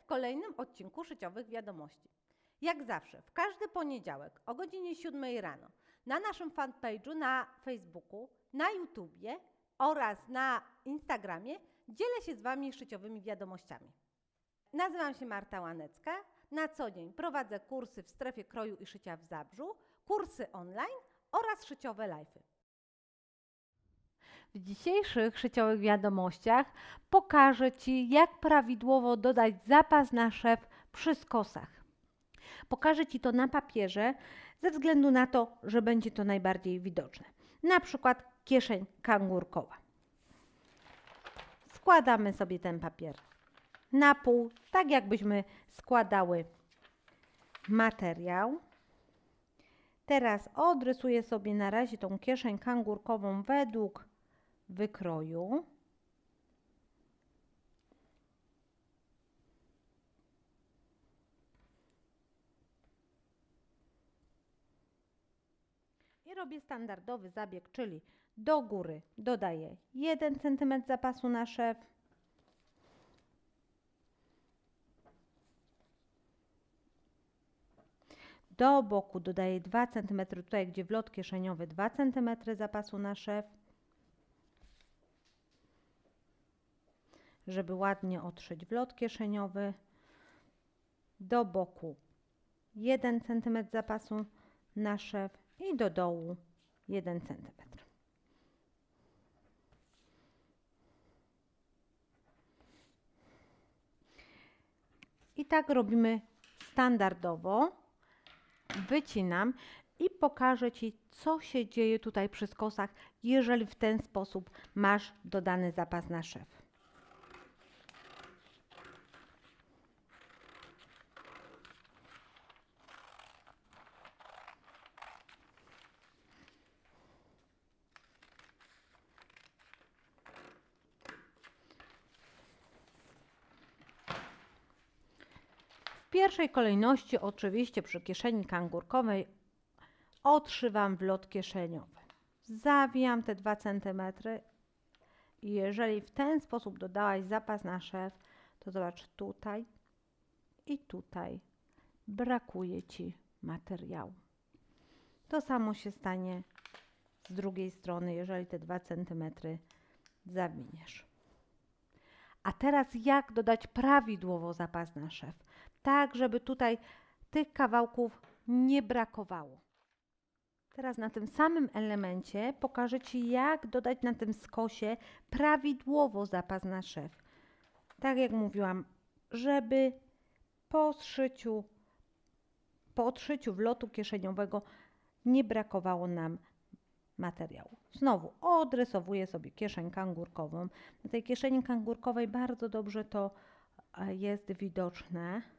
W kolejnym odcinku Szyciowych Wiadomości. Jak zawsze, w każdy poniedziałek o godzinie 7 rano na naszym fanpage'u na Facebooku, na YouTubie oraz na Instagramie dzielę się z Wami szyciowymi wiadomościami. Nazywam się Marta Łanecka. Na co dzień prowadzę kursy w strefie kroju i szycia w Zabrzu, kursy online oraz szyciowe live'y. W dzisiejszych szyciowych wiadomościach pokażę Ci, jak prawidłowo dodać zapas na szef przy skosach. Pokażę Ci to na papierze, ze względu na to, że będzie to najbardziej widoczne. Na przykład kieszeń kangurkowa. Składamy sobie ten papier na pół, tak jakbyśmy składały materiał. Teraz odrysuję sobie na razie tą kieszeń kangurkową według wykroju. I robię standardowy zabieg, czyli do góry dodaję 1 cm zapasu na szef. Do boku dodaję 2 cm, tutaj gdzie wlot kieszeniowy 2 cm zapasu na szef. Żeby ładnie otrzeć wlot kieszeniowy. Do boku 1 cm zapasu na szef i do dołu 1 cm. I tak robimy standardowo. Wycinam i pokażę Ci, co się dzieje tutaj przy skosach, jeżeli w ten sposób masz dodany zapas na szef. W pierwszej kolejności, oczywiście przy kieszeni kangurkowej, odszywam wlot kieszeniowy. Zawijam te 2 cm i jeżeli w ten sposób dodałaś zapas na szef, to zobacz tutaj i tutaj brakuje Ci materiału. To samo się stanie z drugiej strony, jeżeli te 2 cm zawiniesz. A teraz jak dodać prawidłowo zapas na szef? Tak, żeby tutaj tych kawałków nie brakowało. Teraz na tym samym elemencie pokażę Ci, jak dodać na tym skosie prawidłowo zapas na szef. Tak jak mówiłam, żeby po zszyciu, po odszyciu wlotu kieszeniowego nie brakowało nam materiału. Znowu odrysowuję sobie kieszeń kangurkową. Na tej kieszeni kangurkowej bardzo dobrze to e, jest widoczne.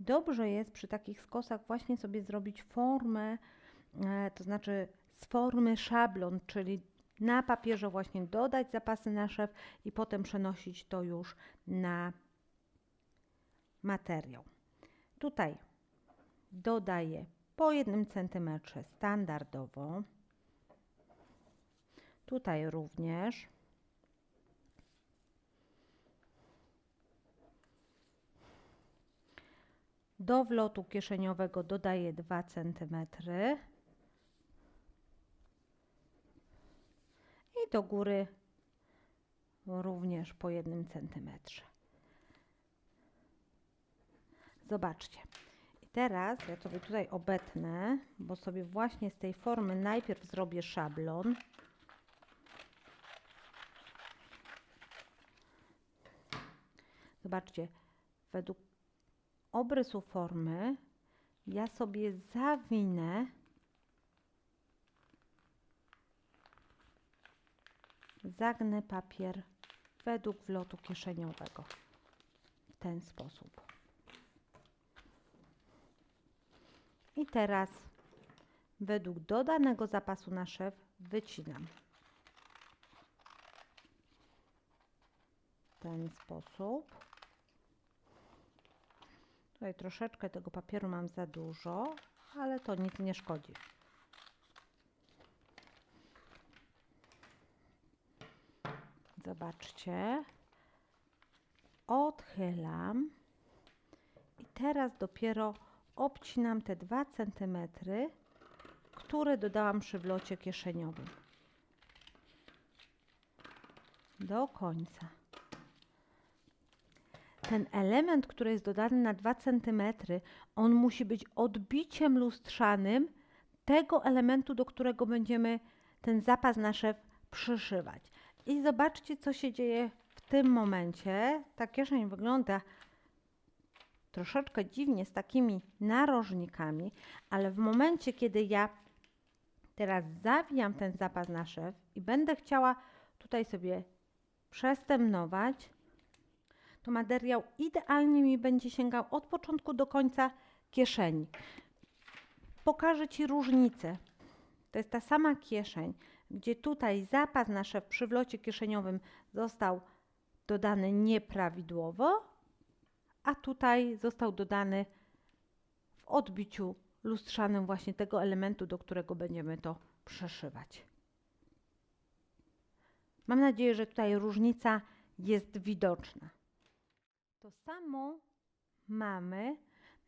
Dobrze jest przy takich skosach właśnie sobie zrobić formę, e, to znaczy z formy szablon, czyli na papierze właśnie dodać zapasy na szef i potem przenosić to już na materiał. Tutaj dodaję po jednym centymetrze standardowo. Tutaj również. Do wlotu kieszeniowego dodaję 2 cm. I do góry również po 1 cm. Zobaczcie. I teraz ja sobie tutaj obetnę, bo sobie właśnie z tej formy najpierw zrobię szablon. Zobaczcie, według obrysu formy ja sobie zawinę zagnę papier według wlotu kieszeniowego w ten sposób. I teraz według dodanego zapasu na szef wycinam. W ten sposób. Tutaj troszeczkę tego papieru mam za dużo, ale to nic nie szkodzi. Zobaczcie. Odchylam. I teraz dopiero obcinam te 2 cm, które dodałam przy wlocie kieszeniowym. Do końca. Ten element, który jest dodany na 2 cm, on musi być odbiciem lustrzanym tego elementu, do którego będziemy ten zapas na szef przyszywać. I zobaczcie, co się dzieje w tym momencie. Ta kieszeń wygląda troszeczkę dziwnie z takimi narożnikami, ale w momencie, kiedy ja teraz zawijam ten zapas na szef i będę chciała tutaj sobie przestępnować, to materiał idealnie mi będzie sięgał od początku do końca kieszeni. Pokażę Ci różnicę. To jest ta sama kieszeń, gdzie tutaj zapas na szef przy wlocie kieszeniowym został dodany nieprawidłowo, a tutaj został dodany w odbiciu lustrzanym właśnie tego elementu, do którego będziemy to przeszywać. Mam nadzieję, że tutaj różnica jest widoczna. To samo mamy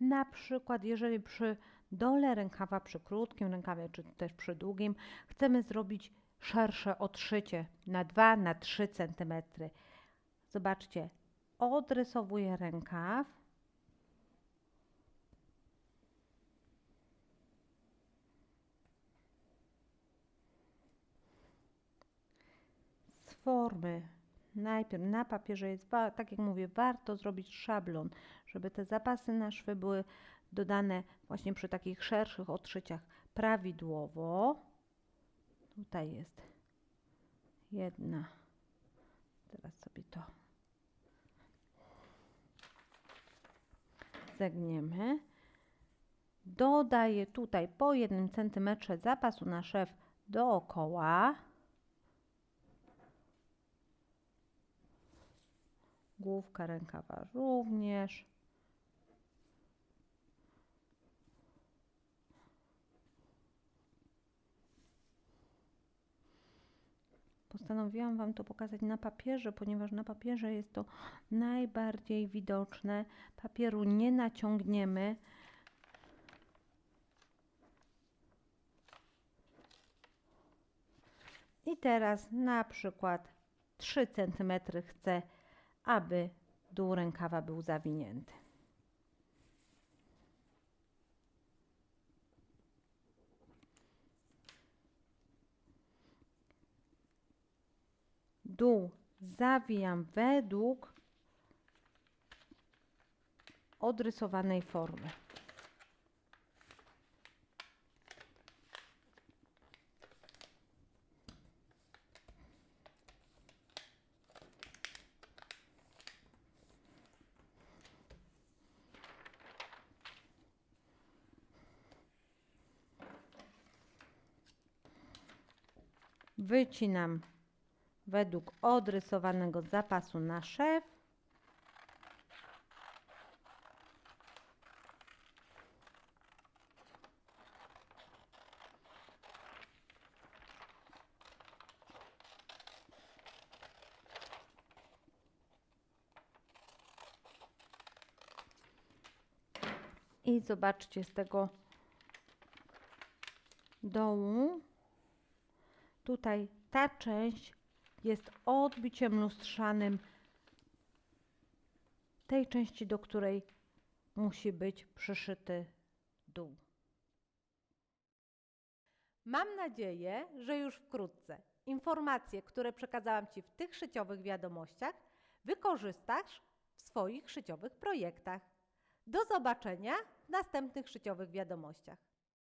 na przykład, jeżeli przy dole rękawa, przy krótkim rękawie, czy też przy długim, chcemy zrobić szersze odszycie na 2 na 3 cm. Zobaczcie, odrysowuję rękaw. Formy najpierw na papierze jest, tak jak mówię, warto zrobić szablon, żeby te zapasy na szwy były dodane właśnie przy takich szerszych odszyciach prawidłowo. Tutaj jest jedna. Teraz sobie to zegniemy. Dodaję tutaj po jednym centymetrze zapasu na szef dookoła. Główka rękawa również. Postanowiłam Wam to pokazać na papierze, ponieważ na papierze jest to najbardziej widoczne. Papieru nie naciągniemy. I teraz na przykład 3 cm chcę, aby dół rękawa był zawinięty. Dół zawijam według odrysowanej formy. Wycinam według odrysowanego zapasu na szef. I zobaczcie z tego dołu. Tutaj ta część jest odbiciem lustrzanym tej części, do której musi być przyszyty dół. Mam nadzieję, że już wkrótce informacje, które przekazałam Ci w tych szyciowych wiadomościach, wykorzystasz w swoich szyciowych projektach. Do zobaczenia w następnych szyciowych wiadomościach.